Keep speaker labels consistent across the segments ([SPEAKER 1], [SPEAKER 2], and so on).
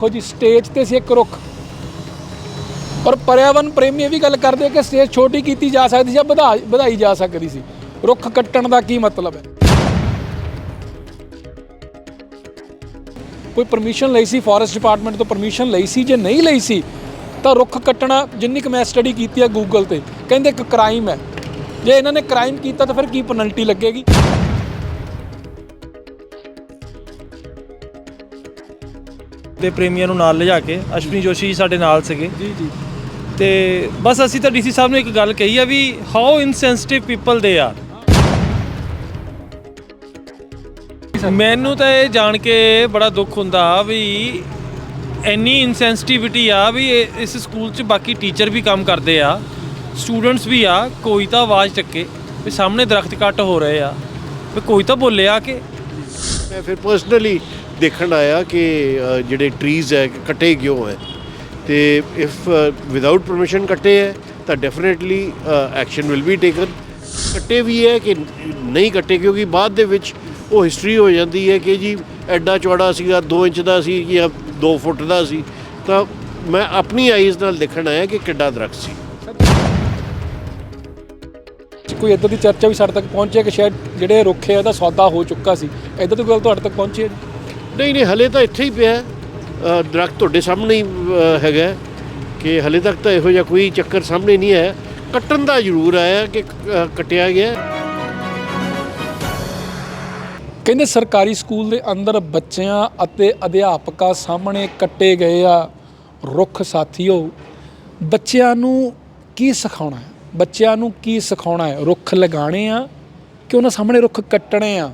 [SPEAKER 1] ਦੇਖੋ ਜੀ ਸਟੇਜ ਤੇ ਸੀ ਇੱਕ ਰੁੱਖ। ਔਰ ਪਰਿਆਵਰਨ ਪ੍ਰੇਮੀ ਇਹ ਵੀ ਗੱਲ ਕਰਦੇ ਕਿ ਸਟੇਜ ਛੋਟੀ ਕੀਤੀ ਜਾ ਸਕਦੀ ਸੀ ਜਾਂ ਵਧਾ ਵਧਾਈ ਜਾ ਸਕਦੀ ਸੀ। ਰੁੱਖ ਕੱਟਣ ਦਾ ਕੀ ਮਤਲਬ ਹੈ? ਕੋਈ ਪਰਮਿਸ਼ਨ ਲਈ ਸੀ ਫੋਰੈਸਟ ਡਿਪਾਰਟਮੈਂਟ ਤੋਂ ਪਰਮਿਸ਼ਨ ਲਈ ਸੀ, ਜੇ ਨਹੀਂ ਲਈ ਸੀ, ਤਾਂ ਰੁੱਖ ਕੱਟਣਾ ਜਿੰਨੀ ਕੁ ਮੈਂ ਸਟੱਡੀ ਕੀਤੀ ਹੈ ਗੂਗਲ ਤੇ, ਕਹਿੰਦੇ ਇੱਕ ਕ੍ਰਾਈਮ ਹੈ। ਜੇ ਇਹਨਾਂ ਨੇ ਕ੍ਰਾਈਮ ਕੀਤਾ ਤਾਂ ਫਿਰ ਕੀ ਪੈਨਲਟੀ ਲੱਗੇਗੀ?
[SPEAKER 2] ਦੇ ਪ੍ਰੇਮੀਆਂ ਨੂੰ ਨਾਲ ਲਿਜਾ ਕੇ ਅਸ਼ਵਨੀ ਜੋਸ਼ੀ ਜੀ ਸਾਡੇ ਨਾਲ ਸੀਗੇ।
[SPEAKER 1] ਜੀ ਜੀ।
[SPEAKER 2] ਤੇ ਬਸ ਅਸੀਂ ਤਾਂ ਡੀਸੀ ਸਾਹਿਬ ਨੂੰ ਇੱਕ ਗੱਲ ਕਹੀ ਆ ਵੀ ਹਾਊ ਇਨਸੈਂਸਿਟਿਵ ਪੀਪਲ ਦੇ ਆ ਮੈਨੂੰ ਤਾਂ ਇਹ ਜਾਣ ਕੇ ਬੜਾ ਦੁੱਖ ਹੁੰਦਾ ਵੀ ਇੰਨੀ ਇਨਸੈਂਸਿਟਿਵਿਟੀ ਆ ਵੀ ਇਹ- ਇਸ ਸਕੂਲ 'ਚ ਬਾਕੀ ਟੀਚਰ ਵੀ ਕੰਮ ਕਰਦੇ ਆ ਸਟੂਡੈਂਟਸ ਵੀ ਆ ਕੋਈ ਤਾਂ ਆਵਾਜ਼ ਚੱਕੇ ਵੀ ਸਾਹਮਣੇ ਦਰਖਤ ਕੱਟ ਹੋ ਰਹੇ ਆ ਵੀ ਕੋਈ ਤਾਂ ਬੋਲੇ ਆ ਕਿ।
[SPEAKER 3] ਮੈਂ ਫਿਰ ਪਰਸਨਲੀ ਦੇਖਣ ਆਇਆ ਕਿ ਜਿਹੜੇ ਟਰੀਜ਼ ਹੈ, ਕੱਟੇ ਕਿਉਂ ਹੈ? ਤੇ ਇਫ ਵਿਦਆਊਟ ਪਰਮਿਸ਼ਨ ਕੱਟੇ ਹੈ, ਤਾਂ definitely action will be taken ਕੱਟੇ ਵੀ ਹੈ ਕਿ ਨਹੀਂ ਕੱਟੇ, ਕਿਉਂਕਿ ਬਾਅਦ ਦੇ ਵਿੱਚ ਉਹ ਹਿਸਟਰੀ ਹੋ ਜਾਂਦੀ ਹੈ ਕਿ ਜੀ ਐਡਾ ਚੌੜਾ ਸੀਗਾ 2 ਇੰਚ ਦਾ ਸੀ ਜਾਂ 2 ਫੁੱਟ ਦਾ ਸੀ। ਤਾਂ ਮੈਂ ਆਪਣੀ ਆਈਜ਼ ਨਾਲ ਦੇਖਣ ਆਇਆ ਕਿ ਕਿੱਡਾ ਦਰਖਤ ਸੀ।
[SPEAKER 1] ਕੋਈ ਇਦਾਂ ਦੀ ਚਰਚਾ ਵੀ ਸਾਡੇ ਤੱਕ ਪਹੁੰਚੀ ਹੈ ਕਿ ਸ਼ਾਇਦ ਜਿਹੜੇ ਰੁੱਖ ਹੈ ਇਹਦਾ ਸੌਦਾ ਹੋ ਚੁੱਕਾ ਸੀ। ਇਦਾਂ ਦੀ ਗੱਲ ਤੁਹਾਡੇ ਤੱਕ ਪਹੁੰਚੀ ਹੈ?
[SPEAKER 3] ਨਹੀਂ ਨਹੀਂ ਹਲੇ ਤਾਂ ਇੱਥੇ ਹੀ ਪਿਆ ਹੈ। ਦਰਖਤ ਤੁਹਾਡੇ ਸਾਹਮਣੇ ਹੀ ਹੈਗਾ ਕਿ ਹਲੇ ਤੱਕ ਤਾਂ ਇਹੋ ਜਿਹਾ ਕੋਈ ਚੱਕਰ ਸਾਹਮਣੇ ਨਹੀਂ ਆਇਆ। ਕੱਟਣ ਦਾ ਜ਼ਰੂਰ ਆਇਆ ਕਿ ਅ, ਕੱਟਿਆ ਗਿਆ
[SPEAKER 1] ਕਹਿੰਦੇ ਸਰਕਾਰੀ ਸਕੂਲ ਦੇ ਅੰਦਰ ਬੱਚਿਆਂ ਅਤੇ ਅਧਿਆਪਕਾਂ ਸਾਹਮਣੇ ਕੱਟੇ ਗਏ ਆ ਰੁੱਖ ਸਾਥੀਓ। ਬੱਚਿਆਂ ਨੂੰ ਕੀ ਸਿਖਾਉਣਾ ਹੈ? ਬੱਚਿਆਂ ਨੂੰ ਕੀ ਸਿਖਾਉਣਾ ਹੈ? ਰੁੱਖ ਲਗਾਉਣੇ ਆ ਕਿ ਉਹਨਾਂ ਸਾਹਮਣੇ ਰੁੱਖ ਕੱਟਣੇ ਆ?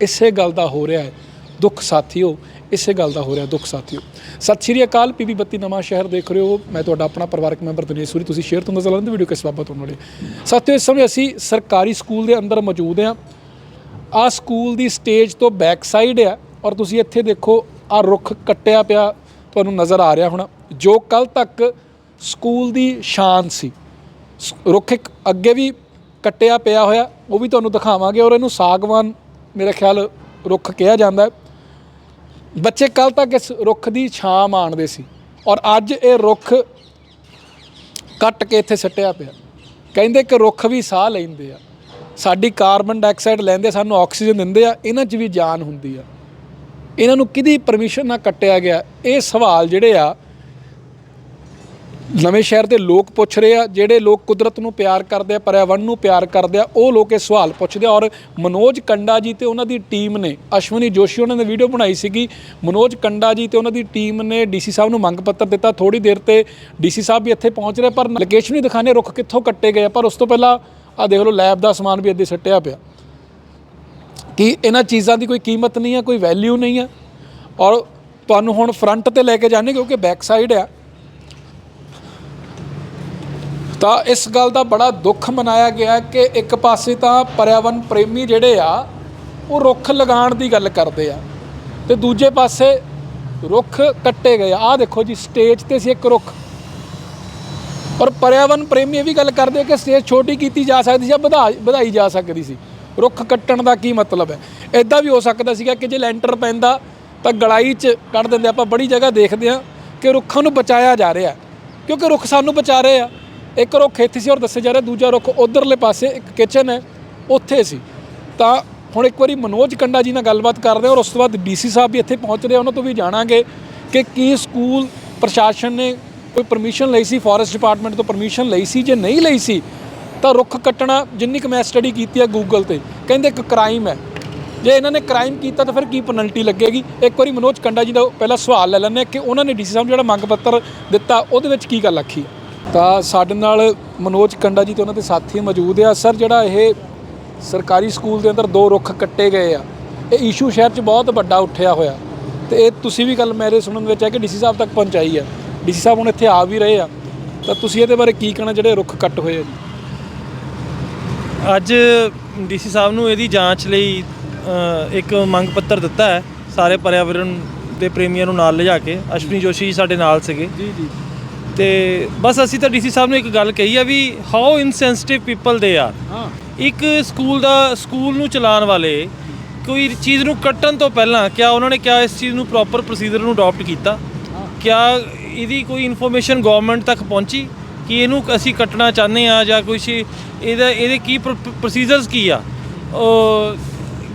[SPEAKER 1] ਇਸੇ ਗੱਲ ਦਾ ਹੋ ਰਿਹਾ ਹੈ। ਦੁੱਖ ਸਾਥੀਓ, ਇਸੇ ਗੱਲ ਦਾ ਹੋ ਰਿਹਾ ਦੁੱਖ ਸਾਥੀਓ। ਸਤਿ ਸ਼੍ਰੀ ਅਕਾਲ ਪੀਬੀ ਬੱਤੀ ਨਵਾਂ ਸ਼ਹਿਰ ਦੇਖ ਰਹੇ ਹੋ। ਮੈਂ ਤੁਹਾਡਾ ਆਪਣਾ ਪਰਿਵਾਰਕ ਮੈਂਬਰ ਦਿਨੇਸ਼ ਸੂਰੀ, ਤੁਸੀਂ ਸ਼ੇਅਰ ਤੋਂ ਨਜ਼ਰ ਆਉਂਦੇ ਵੀਡੀਓ ਕਿਸ ਬਾਬਤ ਹੋਣ ਵਾਲੀ ਸਾਥੀਓ, ਇਸ ਸਮੇਂ ਅਸੀਂ ਸਰਕਾਰੀ ਸਕੂਲ ਦੇ ਅੰਦਰ ਮੌਜੂਦ ਹਾਂ। ਆ ਸਕੂਲ ਦੀ ਸਟੇਜ ਤੋਂ ਬੈਕ ਸਾਈਡ ਆ ਔਰ ਤੁਸੀਂ ਇੱਥੇ ਦੇਖੋ, ਆ ਰੁੱਖ ਕੱਟਿਆ ਪਿਆ ਤੁਹਾਨੂੰ ਨਜ਼ਰ ਆ ਰਿਹਾ ਹੋਣਾ, ਜੋ ਕੱਲ ਤੱਕ ਸਕੂਲ ਦੀ ਸ਼ਾਨ ਸੀ, ਰੁੱਖ ਇੱਕ ਅੱਗੇ ਵੀ ਕੱਟਿਆ ਪਿਆ ਹੋਇਆ, ਉਹ ਵੀ ਤੁਹਾਨੂੰ ਦਿਖਾਵਾਂਗੇ ਔਰ ਇਹਨੂੰ ਸਾਗਵਾਨ, ਮੇਰੇ ਖਿਆਲ ਰੁੱਖ ਕਿਹਾ ਜਾਂਦਾ ਹੈ। ਬੱਚੇ ਕੱਲ ਤੱਕ ਇਸ ਰੁੱਖ ਦੀ ਛਾਂ ਮਾਣਦੇ ਸੀ ਔਰ ਅੱਜ ਇਹ ਰੁੱਖ ਕੱਟ ਕੇ ਇੱਥੇ ਸੱਟਿਆ ਪਿਆ। ਕਹਿੰਦੇ ਕਿ ਰੁੱਖ ਵੀ ਸਾਹ ਲੈਂਦੇ ਆ। ਸਾਡੀ ਕਾਰਬਨ ਡਾਈਆਕਸਾਈਡ ਲੈਂਦੇ ਸਾਨੂੰ ਆਕਸੀਜਨ ਦਿੰਦੇ ਆ, ਇਹਨਾਂ 'ਚ ਵੀ ਜਾਨ ਹੁੰਦੀ ਆ। ਇਹਨਾਂ ਨੂੰ ਕਿਹਦੀ ਪਰਮਿਸ਼ਨ ਨਾਲ ਕੱਟਿਆ ਗਿਆ? ਇਹ ਸਵਾਲ ਜਿਹੜੇ ਆ ਨਵੇਂ ਸ਼ਹਿਰ ਦੇ ਲੋਕ ਪੁੱਛ ਰਹੇ ਆ, ਜਿਹੜੇ ਲੋਕ ਕੁਦਰਤ ਨੂੰ ਪਿਆਰ ਕਰਦੇ ਆ ਪਰਿਆਵਰਣ ਨੂੰ ਪਿਆਰ ਕਰਦੇ ਆ, ਉਹ ਲੋਕ ਇਹ ਸਵਾਲ ਪੁੱਛਦੇ ਆ। ਔਰ ਮਨੋਜ ਕੰਡਾ ਜੀ ਤੇ ਉਹਨਾਂ ਦੀ ਟੀਮ ਨੇ, ਅਸ਼ਵਨੀ ਜੋਸ਼ੀ ਉਹਨਾਂ ਨੇ ਵੀਡੀਓ ਬਣਾਈ ਸੀਗੀ। ਮਨੋਜ ਕੰਡਾ ਜੀ ਤੇ ਉਹਨਾਂ ਦੀ ਟੀਮ ਨੇ ਡੀਸੀ ਸਾਹਿਬ ਨੂੰ ਮੰਗ ਪੱਤਰ ਦਿੱਤਾ। ਥੋੜੀ ਦੇਰ ਤੇ ਡੀਸੀ ਸਾਹਿਬ ਵੀ ਇੱਥੇ ਪਹੁੰਚ ਰਹੇ, ਪਰ ਲੋਕੇਸ਼ਨ ਨਹੀਂ ਦਿਖਾਣੇ ਰੁੱਖ ਕਿੱਥੋਂ ਕੱਟੇ ਗਏ ਆ। ਪਰ ਉਸ ਤੋਂ ਪਹਿਲਾਂ ਆ ਦੇਖ ਲਓ ਲੈਬ ਦਾ ਸਮਾਨ ਵੀ ਇੱਦੇ ਸੱਟਿਆ ਪਿਆ। ਕਿ ਇਹਨਾਂ ਚੀਜ਼ਾਂ ਦੀ ਕੋਈ ਕੀਮਤ ਨਹੀਂ ਹੈ ਕੋਈ ਵੈਲਿਊ ਨਹੀਂ ਹੈ ਔਰ ਤੁਹਾਨੂੰ ਹੁਣ ਫਰੰਟ ਤੇ ਲੈ ਕੇ ਜਾਣੇ ਕਿਉਂਕਿ ਬੈਕ ਸਾਈਡ ਆ। ਤਾਂ ਇਸ ਗੱਲ ਦਾ ਬੜਾ ਦੁੱਖ ਮਨਾਇਆ ਗਿਆ ਕਿ ਇੱਕ ਪਾਸੇ ਤਾਂ ਪਰਿਆਵਰਨ ਪ੍ਰੇਮੀ ਜਿਹੜੇ ਆ, ਉਹ ਰੁੱਖ ਲਗਾਉਣ ਦੀ ਗੱਲ ਕਰਦੇ ਆ ਤੇ ਦੂਜੇ ਪਾਸੇ ਰੁੱਖ ਕੱਟੇ ਗਏ ਆ। ਆਹ ਦੇਖੋ ਜੀ, ਸਟੇਜ ਤੇ ਸੀ ਇੱਕ ਰੁੱਖ। ਔਰ ਪਰਿਆਵਰਨ ਪ੍ਰੇਮੀ ਇਹ ਵੀ ਗੱਲ ਕਰਦੇ ਆ ਕਿ ਸਟੇਜ ਛੋਟੀ ਕੀਤੀ ਜਾ ਸਕਦੀ ਸੀ ਜਾਂ ਵਧਾ ਵਧਾਈ ਜਾ ਸਕਦੀ ਸੀ। ਰੁੱਖ ਕੱਟਣ ਦਾ ਕੀ ਮਤਲਬ ਹੈ? ਇਦਾਂ ਵੀ ਹੋ ਸਕਦਾ ਸੀਗਾ ਕਿ ਜੇ ਲੈਂਟਰ ਪੈਂਦਾ ਤਾਂ ਗਲਾਈ 'ਚ ਕੱਢ ਦਿੰਦੇ। ਆਪਾਂ ਬੜੀ ਜਗ੍ਹਾ ਦੇਖਦੇ ਆ ਕਿ ਰੁੱਖਾਂ ਨੂੰ ਬਚਾਇਆ ਜਾ ਰਿਹਾ ਕਿਉਂਕਿ ਰੁੱਖ ਸਾਨੂੰ ਬਚਾ ਰਹੇ ਆ। ਇੱਕ ਰੁੱਖ ਇੱਥੇ ਸੀ ਔਰ ਦੱਸਿਆ ਜਾ ਰਿਹਾ ਦੂਜਾ ਰੁੱਖ ਉਧਰਲੇ ਪਾਸੇ ਇੱਕ ਕਿਚਨ ਹੈ ਉੱਥੇ ਸੀ। ਤਾਂ ਹੁਣ ਇੱਕ ਵਾਰੀ ਮਨੋਜ ਕੰਡਾ ਜੀ ਨਾਲ ਗੱਲਬਾਤ ਕਰਦੇ ਔਰ ਉਸ ਤੋਂ ਬਾਅਦ ਡੀਸੀ ਸਾਹਿਬ ਵੀ ਇੱਥੇ ਪਹੁੰਚ ਰਹੇ ਆ, ਉਹਨਾਂ ਤੋਂ ਵੀ ਜਾਣਾਂਗੇ ਕਿ ਕੀ ਸਕੂਲ ਪ੍ਰਸ਼ਾਸਨ ਨੇ ਕੋਈ ਪਰਮਿਸ਼ਨ ਲਈ ਸੀ ਫੋਰੈਸਟ ਡਿਪਾਰਟਮੈਂਟ ਤੋਂ ਪਰਮਿਸ਼ਨ ਲਈ ਸੀ ਜੇ ਨਹੀਂ ਲਈ ਸੀ ਤਾਂ ਰੁੱਖ ਕੱਟਣਾ ਜਿੰਨੀ ਕੁ ਮੈਂ ਸਟੱਡੀ ਕੀਤੀ ਹੈ ਗੂਗਲ ਤੇ ਕਹਿੰਦੇ ਇੱਕ ਕ੍ਰਾਈਮ ਹੈ। ਜੇ ਇਹਨਾਂ ਨੇ ਕ੍ਰਾਈਮ ਕੀਤਾ ਤਾਂ ਫਿਰ ਕੀ ਪੈਨਲਟੀ ਲੱਗੇਗੀ? ਇੱਕ ਵਾਰੀ ਮਨੋਜ ਕੰਡਾ ਜੀ ਦਾ ਪਹਿਲਾ ਸਵਾਲ ਲੈ ਲੈਂਦੇ ਹਾਂ ਕਿ ਉਹਨਾਂ ਨੇ ਡੀਸੀ ਸਾਹਿਬ ਨੂੰ ਜਿਹੜਾ ਮੰਗ ਪੱਤਰ ਦਿੱਤਾ ਉਹਦੇ ਵਿੱਚ ਕੀ ਗੱਲ ਆਖੀ ਤਾਂ ਸਾਡੇ ਨਾਲ ਮਨੋਜ ਕੰਡਾ ਜੀ ਤੇ ਉਹਨਾਂ ਦੇ ਸਾਥੀ ਮੌਜੂਦ ਆ। ਸਰ ਜਿਹੜਾ ਇਹ ਸਰਕਾਰੀ ਸਕੂਲ ਦੇ ਅੰਦਰ ਦੋ ਰੁੱਖ ਕੱਟੇ ਗਏ ਆ ਇਹ ਇਸ਼ੂ ਸ਼ਹਿਰ 'ਚ ਬਹੁਤ ਵੱਡਾ ਉੱਠਿਆ ਹੋਇਆ। ਤੇ ਇਹ ਤੁਸੀਂ ਵੀ ਗੱਲ ਮੇਰੇ ਸੁਣਨ ਵਿੱਚ ਹੈ ਕਿ ਡੀਸੀ ਸਾਹਿਬ ਤੱਕ ਪਹੁੰਚਾਈ ਹੈ ਡੀਸੀ ਸਾਹਿਬ ਹੁਣ ਇੱਥੇ ਆ ਵੀ ਰਹੇ ਆ। ਤਾਂ ਤੁਸੀਂ ਇਹਦੇ ਬਾਰੇ ਕੀ ਕਹਿਣਾ ਜਿਹੜੇ ਰੁੱਖ ਕੱਟ ਹੋਏ ਆ ਜੀ?
[SPEAKER 2] ਅੱਜ ਡੀਸੀ ਸਾਹਿਬ ਨੂੰ ਇਹਦੀ ਜਾਂਚ ਲਈ ਇੱਕ ਮੰਗ ਪੱਤਰ ਦਿੱਤਾ ਹੈ ਸਾਰੇ ਪਰਿਆਵਰਣ ਦੇ ਪ੍ਰੇਮੀਆਂ ਨੂੰ ਨਾਲ ਲਿਜਾ ਕੇ। ਅਸ਼ਵਨੀ ਜੋਸ਼ੀ ਜੀ ਸਾਡੇ ਨਾਲ ਸੀਗੇ।
[SPEAKER 1] ਜੀ ਜੀ।
[SPEAKER 2] ਤੇ ਬਸ ਅਸੀਂ ਤਾਂ ਡੀਸੀ ਸਾਹਿਬ ਨੂੰ ਇੱਕ ਗੱਲ ਕਹੀ ਆ ਵੀ ਹਾਊ ਇਨਸੈਂਸਿਟਿਵ ਪੀਪਲ ਦੇ ਆ
[SPEAKER 1] ਹਾਂ।
[SPEAKER 2] ਇੱਕ ਸਕੂਲ ਦਾ ਸਕੂਲ ਨੂੰ ਚਲਾਉਣ ਵਾਲੇ ਕੋਈ ਚੀਜ਼ ਨੂੰ ਕੱਟਣ ਤੋਂ ਪਹਿਲਾਂ ਕਿਆ ਉਹਨਾਂ ਨੇ ਕਿਆ ਇਸ ਚੀਜ਼ ਨੂੰ ਪ੍ਰੋਪਰ ਪ੍ਰੋਸੀਜਰ ਨੂੰ ਅਡਾਪਟ ਕੀਤਾ? ਕਿਆ ਇਹਦੀ ਕੋਈ ਇਨਫੋਰਮੇਸ਼ਨ ਗਵਰਨਮੈਂਟ ਤੱਕ ਪਹੁੰਚੀ ਕਿ ਇਹਨੂੰ ਅਸੀਂ ਕੱਟਣਾ ਚਾਹੁੰਦੇ ਆ ਜਾਂ ਕੁਝ ਇਹਦਾ ਇਹਦੇ ਕੀ ਪ੍ਰੋਸੀਜਰਸ ਕੀ ਆ? ਉਹ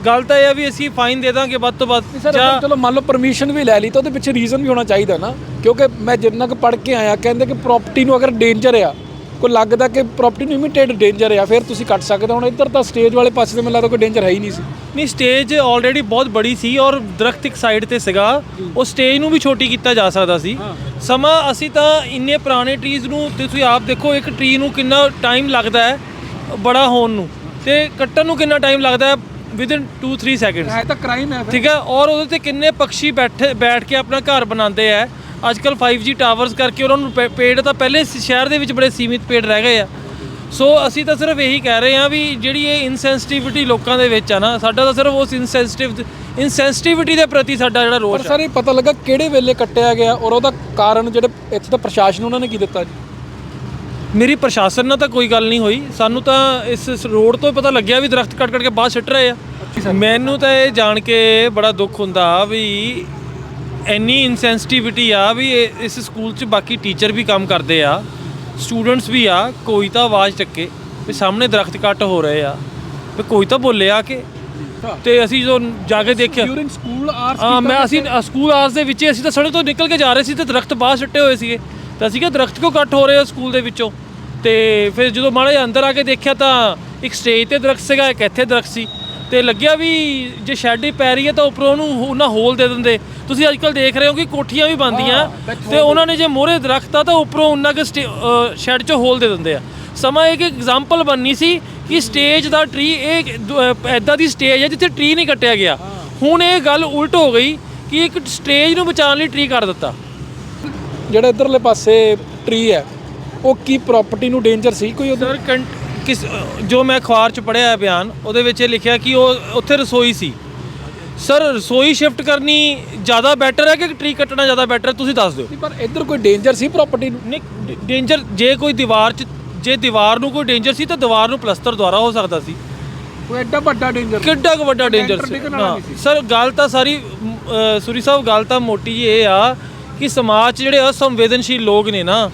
[SPEAKER 2] ਗੱਲ ਤਾਂ ਇਹ ਆ ਵੀ ਅਸੀਂ ਫਾਈਨ ਦੇ ਦਾਂਗੇ ਵੱਧ ਤੋਂ ਵੱਧ
[SPEAKER 1] ਸਰ
[SPEAKER 2] ਜਾਂ
[SPEAKER 1] ਚਲੋ ਮੰਨ ਲਓ ਪਰਮਿਸ਼ਨ ਵੀ ਲੈ ਲਈ ਤਾਂ ਉਹਦੇ ਪਿੱਛੇ ਰੀਜ਼ਨ ਵੀ ਹੋਣਾ ਚਾਹੀਦਾ ਨਾ ਕਿਉਂਕਿ ਮੈਂ ਜਿੰਨਾ ਕੁ ਪੜ੍ਹ ਕੇ ਆਇਆ ਕਹਿੰਦੇ ਕਿ ਪ੍ਰਾਪਰਟੀ ਨੂੰ ਅਗਰ ਡੇਂਜਰ ਆ ਕੋਈ ਲੱਗਦਾ ਕਿ ਪ੍ਰਾਪਰਟੀ ਨੂੰ ਇਮੀਡੀਏਟ ਡੇਂਜਰ ਆ ਫਿਰ ਤੁਸੀਂ ਕੱਟ ਸਕਦੇ ਹੋ। ਹੁਣ ਇੱਧਰ ਤਾਂ ਸਟੇਜ ਵਾਲੇ ਪਾਸੇ ਤੇ ਮੈਨੂੰ ਲੱਗਦਾ ਕੋਈ ਡੇਂਜਰ ਹੈ ਹੀ ਨਹੀਂ ਸੀ।
[SPEAKER 2] ਨਹੀਂ ਸਟੇਜ ਆਲਰੇਡੀ ਬਹੁਤ ਬੜੀ ਸੀ ਔਰ ਦਰਖਤ ਇੱਕ ਸਾਈਡ ਤੇ ਸੀਗਾ। ਉਹ ਸਟੇਜ ਨੂੰ ਵੀ ਛੋਟੀ ਕੀਤਾ ਜਾ ਸਕਦਾ ਸੀ। ਸਮਾਂ ਅਸੀਂ ਤਾਂ ਇੰਨੇ ਪੁਰਾਣੇ ਟਰੀਜ਼ ਨੂੰ ਤੁਸੀਂ ਆਪ ਦੇਖੋ ਇੱਕ ਟਰੀ ਨੂੰ ਕਿੰਨਾ ਟਾਈਮ ਲੱਗਦਾ ਹੈ ਬੜਾ ਹੋਣ ਨੂੰ। ਤੇ ਕੱਟਣ ਨੂੰ ਕਿੰਨਾ ਟਾਈਮ ਲੱਗਦਾ ਹੈ? ਵਿਦਿਨ 2-3 ਸੈਕਿੰਡਸ
[SPEAKER 1] ਹੈ ਤਾਂ ਕ੍ਰਾਈਮ ਹੈ
[SPEAKER 2] ਠੀਕ ਹੈ? ਔਰ ਉਹਦੇ ਤੇ ਕਿੰਨੇ ਪੰਛੀ ਬੈਠੇ ਬੈਠ ਕੇ ਆਪਣਾ ਘਰ ਬਣਾਉਂਦੇ ਆ। ਅੱਜ ਕੱਲ 5G ਟਾਵਰਸ ਕਰਕੇ ਉਹਨਾਂ ਨੂੰ ਪੇੜ ਤਾਂ ਪਹਿਲੇ ਸ਼ਹਿਰ ਦੇ ਵਿੱਚ ਬੜੇ ਸੀਮਿਤ ਪੇੜ ਰਹਿ ਗਏ ਆ। ਸੋ ਅਸੀਂ ਤਾਂ ਸਿਰਫ ਇਹੀ ਕਹਿ ਰਹੇ ਹਾਂ ਵੀ ਜਿਹੜੀ ਇਹ ਇਨਸੈਂਸਿਟਿਵਿਟੀ ਲੋਕਾਂ ਦੇ ਵਿੱਚ ਆ ਨਾ ਸਾਡਾ ਤਾਂ ਸਿਰਫ ਉਸ ਇਨਸੈਂਸਿਟਿਵ ਇਨਸੈਂਸਿਟਿਵਿਟੀ ਦੇ ਪ੍ਰਤੀ ਸਾਡਾ ਜਿਹੜਾ
[SPEAKER 1] ਪਰ
[SPEAKER 2] ਰੋਸ਼ ਆ।
[SPEAKER 1] ਸਰ ਇਹ ਪਤਾ ਲੱਗਾ ਕਿਹੜੇ ਵੇਲੇ ਕੱਟਿਆ ਗਿਆ ਔਰ ਉਹਦਾ ਕਾਰਨ ਜਿਹੜੇ ਇੱਥੇ ਦਾ ਪ੍ਰਸ਼ਾਸਨ ਉਹਨਾਂ ਨੇ ਕੀ ਦਿੱਤਾ ਜੀ?
[SPEAKER 2] ਮੇਰੀ ਪ੍ਰਸ਼ਾਸਨ ਨਾਲ ਤਾਂ ਕੋਈ ਗੱਲ ਨਹੀਂ ਹੋਈ। ਸਾਨੂੰ ਤਾਂ ਇਸ ਰੋਡ ਤੋਂ ਪਤਾ ਲੱਗਿਆ ਵੀ ਦਰਖਤ ਕੱਟ ਕੱਟ ਕੇ ਬਾਹਰ ਸਿੱਟ ਰਹੇ ਆ। ਮੈਨੂੰ ਤਾਂ ਇਹ ਜਾਣ ਕੇ ਬੜਾ ਦੁੱਖ ਹੁੰਦਾ ਵੀ ਇੰਨੀ ਇਨਸੈਂਸਿਟਿਵਿਟੀ ਆ ਵੀ ਇਸ ਸਕੂਲ 'ਚ ਬਾਕੀ ਟੀਚਰ ਵੀ ਕੰਮ ਕਰਦੇ ਆ ਸਟੂਡੈਂਟਸ ਵੀ ਆ ਕੋਈ ਤਾਂ ਆਵਾਜ਼ ਚੱਕੇ ਵੀ ਸਾਹਮਣੇ ਦਰਖਤ ਕੱਟ ਹੋ ਰਹੇ ਆ। ਵੀ ਕੋਈ ਤਾਂ ਬੋਲੇ ਆ ਕੇ। ਤੇ ਅਸੀਂ ਜਦੋਂ ਜਾ ਕੇ ਦੇਖਿਆ
[SPEAKER 1] ਡਿਊਰਿੰਗ ਸਕੂਲ ਆਰਸ
[SPEAKER 2] ਹਾਂ ਮੈਂ ਅਸੀਂ ਸਕੂਲ ਆਵਰਸ ਦੇ ਵਿੱਚ ਅਸੀਂ ਤਾਂ ਸੜਕ ਤੋਂ ਨਿਕਲ ਕੇ ਜਾ ਰਹੇ ਸੀ ਤੇ ਦਰਖਤ ਬਾਹਰ ਸਿੱਟੇ ਹੋਏ ਸੀਗੇ। ਤਾਂ ਅਸੀਂ ਕਿਹਾ ਦਰਖਤ ਕਿਉਂ ਕੱਟ ਹੋ ਰਹੇ ਆ ਸਕੂਲ ਦੇ ਵਿੱਚੋਂ? ਤੇ ਫਿਰ ਜਦੋਂ ਮਾੜੇ ਜਿਹੇ ਅੰਦਰ ਆ ਕੇ ਦੇਖਿਆ ਤਾਂ ਇੱਕ ਸਟੇਜ ਤੇ ਦਰਖਤ ਸੀਗਾ ਇੱਕ ਇੱਥੇ ਦਰਖਤ ਸੀ। ਤੇ ਲੱਗਿਆ ਵੀ ਜੇ ਸ਼ੈਡ ਹੀ ਪੈ ਰਹੀ ਹੈ ਤਾਂ ਉੱਪਰੋਂ ਉਹਨੂੰ ਉਹਨਾਂ ਹੋਲ ਦੇ ਦਿੰਦੇ। ਤੁਸੀਂ ਅੱਜ ਕੱਲ ਦੇਖ ਰਹੇ ਹੋ ਕਿ ਕੋਠੀਆਂ ਵੀ ਬਣਦੀਆਂ ਤੇ ਉਹਨਾਂ ਨੇ ਜੇ ਮੋਹਰੇ ਦਰਖਤ ਆ ਤਾਂ ਉੱਪਰੋਂ ਉਹਨਾਂ ਕੇ ਸ਼ੈਡ 'ਚ ਹੋਲ ਦੇ ਦਿੰਦੇ ਆ। ਸਮਾਂ ਇੱਕ ਐਗਜ਼ਾਮਪਲ ਬਣਨੀ ਸੀ ਕਿ ਸਟੇਜ ਦਾ ਟਰੀ ਇਹ ਐਦਾਂ ਦੀ ਸਟੇਜ ਹੈ ਜਿੱਥੇ ਟਰੀ ਨਹੀਂ ਕੱਟਿਆ ਗਿਆ। ਹੁਣ ਇਹ ਗੱਲ ਉਲਟ ਹੋ ਗਈ ਕਿ ਇੱਕ ਸਟੇਜ ਨੂੰ ਬਚਾਉਣ ਲਈ ਟਰੀ ਕਰ ਦਿੱਤਾ।
[SPEAKER 1] ਜਿਹੜਾ ਇਧਰਲੇ ਪਾਸੇ ਟਰੀ ਹੈ ਉਹ ਕੀ ਪ੍ਰਾਪਰਟੀ ਨੂੰ ਡੇਂਜਰ ਸੀ ਕੋਈ ਉਧਰ
[SPEAKER 2] ਸਰ ਕੰਟ ਕਿਸ ਜੋ ਮੈਂ ਅਖਬਾਰ ਚ ਪੜਿਆ ਹੈ ਬਿਆਨ ਉਹਦੇ ਵਿੱਚ ਇਹ ਲਿਖਿਆ ਕਿ ਉਹ ਉੱਥੇ ਰਸੋਈ ਸੀ। ਸਰ ਰਸੋਈ ਸ਼ਿਫਟ ਕਰਨੀ ਜ਼ਿਆਦਾ ਬੈਟਰ ਹੈ ਕਿ ਟਰੀ ਕੱਟਣਾ ਜ਼ਿਆਦਾ ਬੈਟਰ ਹੈ? ਤੁਸੀਂ ਦੱਸ ਦਿਓ।
[SPEAKER 1] ਪਰ ਇੱਧਰ ਕੋਈ ਡੇਂਜਰ ਸੀ ਪ੍ਰਾਪਰਟੀ ਨੂੰ?
[SPEAKER 2] ਨਹੀਂ ਡੇਂਜਰ ਜੇ ਕੋਈ ਦੀਵਾਰ ਚ ਜੇ ਦੀਵਾਰ ਨੂੰ ਕੋਈ ਡੇਂਜਰ ਸੀ ਤਾਂ ਦੀਵਾਰ ਨੂੰ ਪਲਸਤਰ ਦੁਆਰਾ ਹੋ ਸਕਦਾ ਸੀ।
[SPEAKER 1] ਕੋਈ ਐਡਾ ਵੱਡਾ ਡੇਂਜਰ
[SPEAKER 2] ਕਿੱਡਾ ਕੁ ਵੱਡਾ ਡੇਂਜਰ ਸੀ।
[SPEAKER 1] ਡਿੱਗਣ ਵਾਲਾ
[SPEAKER 2] ਹਾਂ,
[SPEAKER 1] ਨਹੀਂ ਸੀ।
[SPEAKER 2] ਸਰ ਗੱਲ ਤਾਂ ਸਾਰੀ ਮ, ਅ, ਸੁਰੀ ਸਾਹਿਬ ਗੱਲ ਤਾਂ ਮੋਟੀ ਜੀ ਇਹ ਆ ਕਿ ਸਮਾਜ 'ਚ ਜਿਹੜੇ ਅਸੰਵੇਦਨਸ਼ੀਲ ਲੋਕ ਨੇ ਨਾ,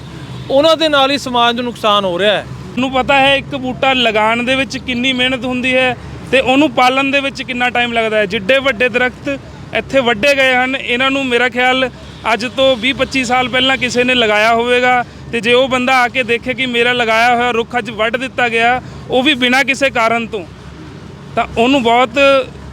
[SPEAKER 2] ਉਹਨਾਂ ਦੇ ਨਾਲ ਹੀ ਸਮਾਜ ਨੂੰ ਨੁਕਸਾਨ ਹੋ ਰਿਹਾ ਹੈ।
[SPEAKER 4] ਨੂੰ ਪਤਾ ਹੈ, ਇੱਕ ਬੂਟਾ ਲਗਾਉਣ ਦੇ ਵਿੱਚ ਕਿੰਨੀ ਮਿਹਨਤ ਹੁੰਦੀ ਹੈ ਤੇ ਉਹਨੂੰ ਪਾਲਣ ਦੇ ਵਿੱਚ ਕਿੰਨਾ ਟਾਈਮ ਲੱਗਦਾ ਹੈ? ਜਿੱਡੇ ਵੱਡੇ ਦਰਖਤ ਇੱਥੇ ਵੱਡੇ ਗਏ ਹਨ, ਇਹਨਾਂ ਨੂੰ ਮੇਰਾ ਖਿਆਲ ਅੱਜ ਤੋਂ 20-25 ਸਾਲ ਪਹਿਲਾਂ ਕਿਸੇ ਨੇ ਲਗਾਇਆ ਹੋਵੇਗਾ ਤੇ ਜੇ ਉਹ ਬੰਦਾ ਆ ਕੇ ਦੇਖੇ ਕਿ ਮੇਰਾ ਲਗਾਇਆ ਹੋਇਆ ਰੁੱਖ ਅੱਜ ਵੱਢ ਦਿੱਤਾ ਗਿਆ, ਉਹ ਵੀ ਬਿਨਾਂ ਕਿਸੇ ਕਾਰਨ ਤੋਂ, ਤਾਂ ਉਹਨੂੰ ਬਹੁਤ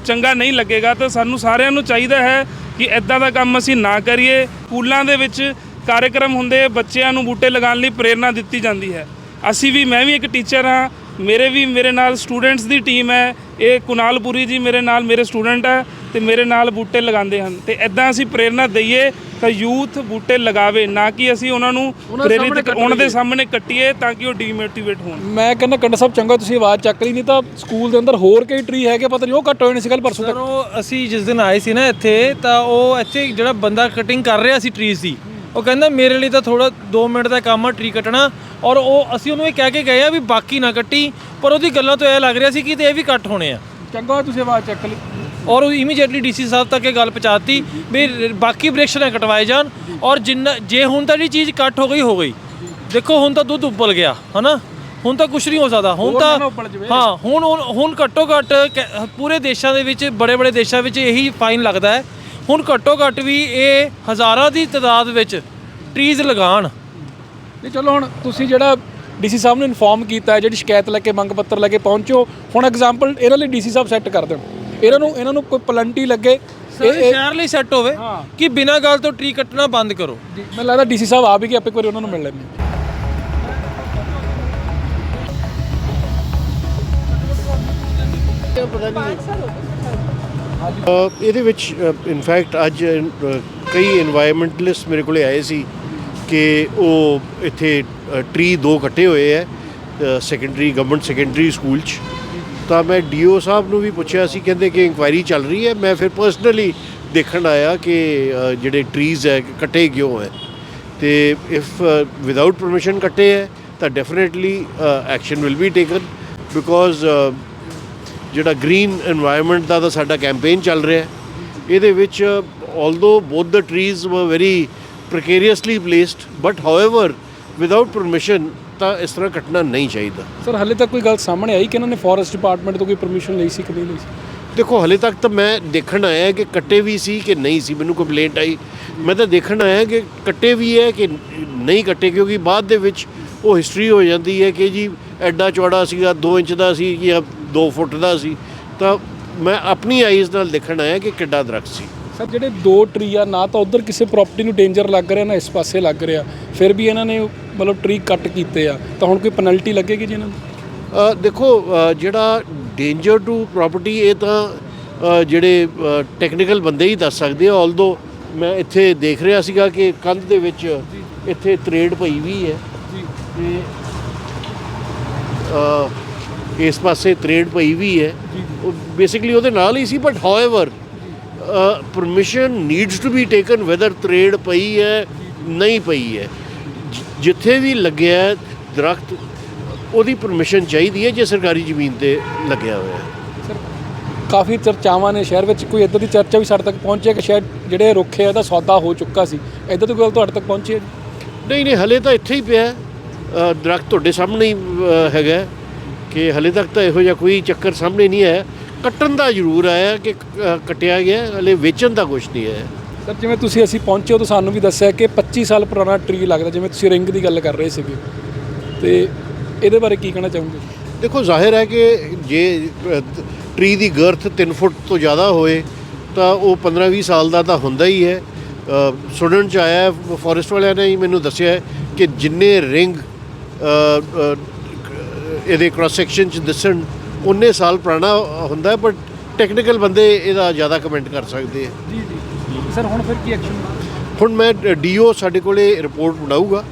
[SPEAKER 4] ਚੰਗਾ ਨਹੀਂ ਲੱਗੇਗਾ, ਤਾਂ ਸਾਨੂੰ ਸਾਰਿਆਂ ਨੂੰ ਚਾਹੀਦਾ ਹੈ ਕਿ ਐਦਾਂ ਦਾ ਕੰਮ ਅਸੀਂ ਨਾ ਕਰੀਏ। ਸਕੂਲਾਂ ਦੇ ਵਿੱਚ ਕਾਰਜਕ੍ਰਮ ਹੁੰਦੇ, ਬੱਚਿਆਂ ਨੂੰ ਬੂਟੇ ਲਗਾਉਣ ਲਈ ਪ੍ਰੇਰਣਾ ਦਿੱਤੀ ਜਾਂਦੀ ਹੈ। ਅਸੀਂ ਵੀ, ਮੈਂ ਵੀ ਇੱਕ ਟੀਚਰ ਹਾਂ। ਮੇਰੇ ਵੀ, ਮੇਰੇ ਨਾਲ ਸਟੂਡੈਂਟਸ ਦੀ ਟੀਮ ਹੈ। ਇਹ ਕੁਨਾਲਪੁਰੀ ਜੀ ਮੇਰੇ ਨਾਲ ਮੇਰੇ ਸਟੂਡੈਂਟ ਹੈ। ਤੇ ਮੇਰੇ ਨਾਲ ਬੂਟੇ ਲਗਾਉਂਦੇ ਹਨ ਤੇ ਐਦਾਂ ਅਸੀਂ ਪ੍ਰੇਰਣਾ ਦਈਏ ਤਾਂ ਯੂਥ ਬੂਟੇ ਲਗਾਵੇ ਨਾ ਕਿ ਅਸੀਂ ਉਹਨਾਂ ਨੂੰ
[SPEAKER 1] ਉਹਨਾਂ ਦੇ ਸਾਹਮਣੇ
[SPEAKER 4] ਪ੍ਰੇਰਿਤ ਉਹਨਾਂ ਦੇ। ਸਾਹਮਣੇ ਕੱਟੀਏ ਤਾਂ ਕਿ ਉਹ ਡੀਮੋਟੀਵੇਟ ਹੋਣ।
[SPEAKER 1] ਮੈਂ ਕਹਿੰਦਾ ਕੰਡਾ ਸਾਹਿਬ ਚੰਗਾ ਤੁਸੀਂ ਆਵਾਜ਼ ਚੱਕ ਲਈ ਨਹੀਂ ਤਾਂ ਸਕੂਲ ਦੇ ਅੰਦਰ ਹੋਰ ਕਈ ਟਰੀ ਹੈਗੇ ਪਤਾ ਨਹੀਂ ਉਹ ਕੱਟ ਹੋਏ ਨੇ ਸੀ ਕੱਲ ਪਰਸੋਂ ਤੱਕ।
[SPEAKER 2] ਉਹ ਅਸੀਂ ਜਿਸ ਦਿਨ ਆਏ ਸੀ ਨਾ ਇੱਥੇ ਤਾਂ ਉਹ ਇੱਥੇ ਜਿਹੜਾ ਬੰਦਾ ਕਟਿੰਗ ਕਰ ਰਿਹਾ ਸੀ ਟਰੀਜ਼ ਦੀ ਉਹ ਕਹਿੰਦਾ ਮੇਰੇ ਲਈ ਤਾਂ ਥੋੜਾ 2 ਮਿੰਟ ਦਾ ਕੰਮ ਆ ਟਰੀ ਕੱਟਣਾ ਔਰ ਉਹ ਅਸੀਂ ਉਹਨੂੰ ਇਹ ਕਹਿ ਕੇ ਗਏ ਆ ਵੀ ਬਾਕੀ ਨਾ ਕੱਟੀ ਪਰ ਉਹਦੀ ਗੱਲਾਂ ਤੋਂ ਇਹ ਲੱਗ ਰਿਹਾ ਸੀ ਕਿ ਤੇ ਇਹ ਵੀ ਕੱਟ ਹੋਣੇ ਆ।
[SPEAKER 1] ਚੰਗਾ ਤੁਸੀਂ ਆਵਾਜ਼ ਚੱਕ ਲਈ।
[SPEAKER 2] ਔਰ ਉਹ ਇਮੀਡੀਏਟਲੀ ਡੀਸੀ ਸਾਹਿਬ ਤੱਕ ਇਹ ਗੱਲ ਪਹੁੰਚਾਤੀ ਵੀ ਬਾਕੀ ਬ੍ਰੇਕਸ ਨਾ ਕਟਵਾਏ ਜਾਣ ਔਰ ਜਿੰਨਾ ਜੇ ਹੁਣ ਤਾਂ ਜਿਹੜੀ ਚੀਜ਼ ਕੱਟ ਹੋ ਗਈ ਹੋ ਗਈ। ਦੇਖੋ ਹੁਣ ਤਾਂ ਦੁੱਧ ਉੱਬਲ ਗਿਆ ਹਨਾ? ਹੁਣ ਤਾਂ ਕੁਝ ਨਹੀਂ ਹੋ ਸਕਦਾ। ਹੁਣ ਤਾਂ। ਹਾਂ ਹੁਣ ਹੁਣ- ਘੱਟੋ ਘੱਟ ਪੂਰੇ ਦੇਸ਼ਾਂ ਦੇ ਵਿੱਚ ਬੜੇ ਬੜੇ ਦੇਸ਼ਾਂ ਵਿੱਚ ਇਹੀ ਫਾਈਨ ਲੱਗਦਾ ਹੈ। ਹੁਣ ਘੱਟੋ ਘੱਟ ਵੀ ਇਹ ਹਜ਼ਾਰਾਂ ਦੀ ਤਾਦਾਦ ਵਿੱਚ ਟਰੀਜ਼ ਲਗਾਉਣ।
[SPEAKER 1] ਨਹੀਂ ਚਲੋ ਹੁਣ ਤੁਸੀਂ ਜਿਹੜਾ ਡੀਸੀ ਸਾਹਿਬ ਨੂੰ ਇਨਫੋਰਮ ਕੀਤਾ ਹੈ ਜਿਹੜੀ ਸ਼ਿਕਾਇਤ ਲੈ ਕੇ ਮੰਗ ਪੱਤਰ ਲੈ ਕੇ ਪਹੁੰਚੋ ਹੁਣ ਐਗਜ਼ਾਮਪਲ ਇਹਨਾਂ ਲਈ ਡੀਸੀ ਸਾਹਿਬ ਸੈੱਟ ਕਰ ਦੇਣ ਇਹਨਾਂ ਨੂੰ ਇਹਨਾਂ ਨੂੰ ਕੋਈ ਪਲੰਟੀ ਲੱਗੇ
[SPEAKER 2] ਇਹ- ਇਹ ਸ਼ਹਿਰ ਲਈ ਸੈੱਟ ਹੋਵੇ ਕਿ ਬਿਨਾਂ ਗੱਲ ਤੋਂ ਟ੍ਰੀ ਕੱਟਣਾ ਬੰਦ ਕਰੋ।
[SPEAKER 1] ਮੈਨੂੰ ਲੱਗਦਾ ਡੀਸੀ ਸਾਹਿਬ ਆ ਵੀ ਗਏ ਆਪਾਂ ਇੱਕ ਉਹਨਾਂ ਨੂੰ ਮਿਲ ਲੈਂਦੇ
[SPEAKER 3] ਇਹਦੇ ਵਿੱਚ ਇਨਫੈਕਟ ਅੱਜ ਕਈ এনवायरमेंटਲਿਸਟ ਮੇਰੇ ਕੋਲੇ ਆਏ ਸੀ ਕਿ ਉਹ ਇੱਥੇ ਟ੍ਰੀ ਦੋ ਕੱਟੇ ਹੋਏ ਹੈ ਸੈਕੰਡਰੀ ਗਵਰਨਮੈਂਟ ਸੈਕੰਡਰੀ ਸਕੂਲ 'ਚ। ਤਾਂ ਮੈਂ ਡੀਓ ਸਾਹਿਬ ਨੂੰ ਵੀ ਪੁੱਛਿਆ ਸੀ, ਕਹਿੰਦੇ ਕਿ ਇਨਕੁਆਇਰੀ ਚੱਲ ਰਹੀ ਹੈ। ਮੈਂ ਫਿਰ ਪਰਸਨਲੀ ਦੇਖਣ ਆਇਆ ਕਿ ਜਿਹੜੇ ਟਰੀਜ਼ ਹੈ, ਕੱਟੇ ਕਿਉਂ ਹੈ। ਤੇ ਇਫ ਵਿਦਆਊਟ ਪਰਮਿਸ਼ਨ ਕੱਟੇ ਹੈ, ਤਾਂ definitely action will be taken because ਜਿਹੜਾ ਗ੍ਰੀਨ এনवायरमेंट ਦਾ ਤਾਂ ਸਾਡਾ ਕੈਂਪੇਨ ਚੱਲ ਰਿਹਾ ਹੈ। ਇਹਦੇ ਵਿੱਚ although both the trees were very precariously placed but however without permission ਤਾਂ ਇਸ ਤਰ੍ਹਾਂ ਕੱਟਣਾ ਨਹੀਂ ਚਾਹੀਦਾ।
[SPEAKER 1] ਸਰ ਹਲੇ ਤੱਕ ਕੋਈ ਗੱਲ ਸਾਹਮਣੇ ਆਈ ਕਿ ਇਹਨਾਂ ਨੇ ਫੋਰੈਸਟ ਡਿਪਾਰਟਮੈਂਟ ਤੋਂ ਕੋਈ ਪਰਮਿਸ਼ਨ ਲਈ ਸੀ ਕਿ ਨਹੀਂ ਲਈ ਸੀ?
[SPEAKER 3] ਦੇਖੋ ਹਲੇ ਤੱਕ ਤਾਂ ਮੈਂ ਦੇਖਣ ਆਇਆ ਕਿ ਕੱਟੇ ਵੀ ਸੀ ਕਿ ਨਹੀਂ ਸੀ ਮੈਨੂੰ ਕੰਪਲੇਂਟ ਆਈ। ਮੈਂ ਤਾਂ ਦੇਖਣ ਆਇਆ ਕਿ ਕੱਟੇ ਵੀ ਹੈ ਕਿ ਨਹੀਂ ਕੱਟੇ ਕਿਉਂਕਿ ਬਾਅਦ ਦੇ ਵਿੱਚ ਉਹ ਹਿਸਟਰੀ ਹੋ ਜਾਂਦੀ ਹੈ ਕਿ ਜੀ ਐਡਾ ਚੌੜਾ ਸੀਗਾ 2 ਇੰਚ ਦਾ ਸੀ ਜਾਂ 2 ਫੁੱਟ ਦਾ ਸੀ। ਤਾਂ ਮੈਂ ਆਪਣੀ ਆਈਜ਼ ਨਾਲ ਦੇਖਣ ਆਇਆ ਕਿ ਕਿੱਡਾ ਦਰਖਤ ਸੀ।
[SPEAKER 1] ਸਰ ਜਿਹੜੇ ਦੋ ਟਰੀ ਆ ਨਾ ਤਾਂ ਉਧਰ ਕਿਸੇ ਪ੍ਰਾਪਰਟੀ ਨੂੰ ਡੇਂਜਰ ਲੱਗ ਰਿਹਾ ਨਾ ਇਸ ਪਾਸੇ ਲੱਗ ਰਿਹਾ। ਫਿਰ ਵੀ ਇਹਨਾਂ ਨੇ ਮਤਲਬ ਟਰੀ ਕੱਟ ਕੀਤੇ ਆ। ਤਾਂ ਹੁਣ ਕੋਈ ਪੈਨਲਟੀ ਲੱਗੇਗੀ ਜੀ ਇਹਨਾਂ ਨੂੰ?
[SPEAKER 3] ਦੇਖੋ ਜਿਹੜਾ ਡੇਂਜਰ ਟੂ ਪ੍ਰਾਪਰਟੀ ਇਹ ਤਾਂ ਜਿਹੜੇ ਟੈਕਨੀਕਲ ਬੰਦੇ ਹੀ ਦੱਸ ਸਕਦੇ ਆ ਆਲਦੋ ਮੈਂ ਇੱਥੇ ਦੇਖ ਰਿਹਾ ਸੀਗਾ ਕਿ ਕੰਧ ਦੇ ਵਿੱਚ ਇੱਥੇ ਤਰੇੜ ਪਈ ਵੀ ਹੈ।
[SPEAKER 1] ਜੀ।
[SPEAKER 3] ਤੇ ਇਸ ਪਾਸੇ ਤਰੇੜ ਪਈ ਵੀ ਹੈ। ਬੇਸਿਕਲੀ ਉਹਦੇ ਨਾਲ ਹੀ ਸੀ but however permission needs to be taken whether ਤਰੇੜ ਪਈ ਹੈ ਨਹੀਂ ਪਈ ਹੈ। ਜਿੱਥੇ ਵੀ ਲੱਗਿਆ ਦਰਖਤ ਉਹਦੀ ਪਰਮਿਸ਼ਨ ਚਾਹੀਦੀ ਹੈ ਜੇ ਸਰਕਾਰੀ ਜ਼ਮੀਨ ਤੇ ਲੱਗਿਆ ਹੋਇਆ। ਹੈ
[SPEAKER 1] ਕਾਫੀ ਚਰਚਾਵਾਂ ਨੇ ਸ਼ਹਿਰ ਵਿੱਚ ਕੋਈ ਇਦਾਂ ਦੀ ਚਰਚਾ ਵੀ ਸਾਡੇ ਤੱਕ ਪਹੁੰਚੀ ਹੈ ਕਿ ਸ਼ਾਇਦ ਜਿਹੜੇ ਰੁੱਖ ਹੈ ਇਹਦਾ ਸੌਦਾ ਹੋ ਚੁੱਕਾ ਸੀ। ਇਦਾਂ ਦੀ ਗੱਲ ਤੁਹਾਡੇ ਤੱਕ ਪਹੁੰਚੀ ਹੈ?
[SPEAKER 3] ਨਹੀਂ ਨਹੀਂ ਹਲੇ ਤਾਂ ਇੱਥੇ ਹੀ ਪਿਆ ਦਰਖਤ ਤੁਹਾਡੇ ਸਾਹਮਣੇ ਹੀ ਹੈਗਾ ਕਿ ਹਲੇ ਤੱਕ ਤਾਂ ਇਹੋ ਜਿਹਾ ਕੋਈ ਚੱਕਰ ਸਾਹਮਣੇ ਨਹੀਂ ਆਇਆ। ਕੱਟਣ ਦਾ ਜ਼ਰੂਰ ਆਇਆ ਕਿ ਅ, ਕੱਟਿਆ ਗਿਆ ਹਲੇ ਵੇਚਣ ਦਾ ਕੁਝ ਨਹੀਂ ਹੈ।
[SPEAKER 1] ਸਰ ਜਿਵੇਂ ਤੁਸੀਂ ਅਸੀਂ ਪਹੁੰਚੇ ਤਾਂ ਸਾਨੂੰ ਵੀ ਦੱਸਿਆ ਕਿ 25 ਸਾਲ ਪੁਰਾਣਾ ਟਰੀ ਲੱਗਦਾ ਜਿਵੇਂ ਤੁਸੀਂ ਰਿੰਗ ਦੀ ਗੱਲ ਕਰ ਰਹੇ ਸੀਗੇ। ਤੇ ਇਹਦੇ ਬਾਰੇ ਕੀ ਕਹਿਣਾ ਚਾਹੋਗੇ?
[SPEAKER 3] ਦੇਖੋ ਜ਼ਾਹਿਰ ਹੈ ਕਿ ਜੇ ਟਰੀ ਦੀ ਗਰਥ 3 ਫੁੱਟ ਤੋਂ ਜ਼ਿਆਦਾ ਹੋਏ ਤਾਂ ਉਹ 15-20 ਸਾਲ ਦਾ ਤਾਂ ਹੁੰਦਾ ਹੀ ਹੈ। ਅ, ਸੁਣਨ ਚ ਆਇਆ ਫੋਰੈਸਟ ਵਾਲਿਆਂ ਨੇ ਹੀ ਮੈਨੂੰ ਦੱਸਿਆ ਹੈ ਕਿ ਜਿੰਨੇ ਰਿੰਗ ਇਹਦੇ ਕ੍ਰਾਸ ਸੈਕਸ਼ਨ ਚ ਦਿਸਣ ਉਨੇ ਸਾਲ ਪੁਰਾਣਾ ਹੁੰਦਾ ਬਟ ਟੈਕਨੀਕਲ ਬੰਦੇ ਇਹਦਾ ਜ਼ਿਆਦਾ ਕਮੈਂਟ ਕਰ ਸਕਦੇ ਆ।
[SPEAKER 1] ਜੀ ਜੀ। ਸਰ ਹੁਣ ਫਿਰ ਕੀ ਐਕਸ਼ਨ
[SPEAKER 3] ਹੁਣ ਮੈਂ ਡੀਓ ਸਾਡੇ ਕੋਲੇ ਰਿਪੋਰਟ ਬਣਾਊਗਾ।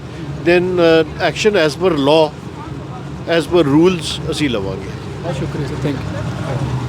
[SPEAKER 3] Then action as per law as per rules ਅਸੀਂ ਲਵਾਂਗੇ।
[SPEAKER 1] ਬਹੁਤ ਸ਼ੁਕਰੀਆ ਸਰ ਥੈਂਕ ਯੂ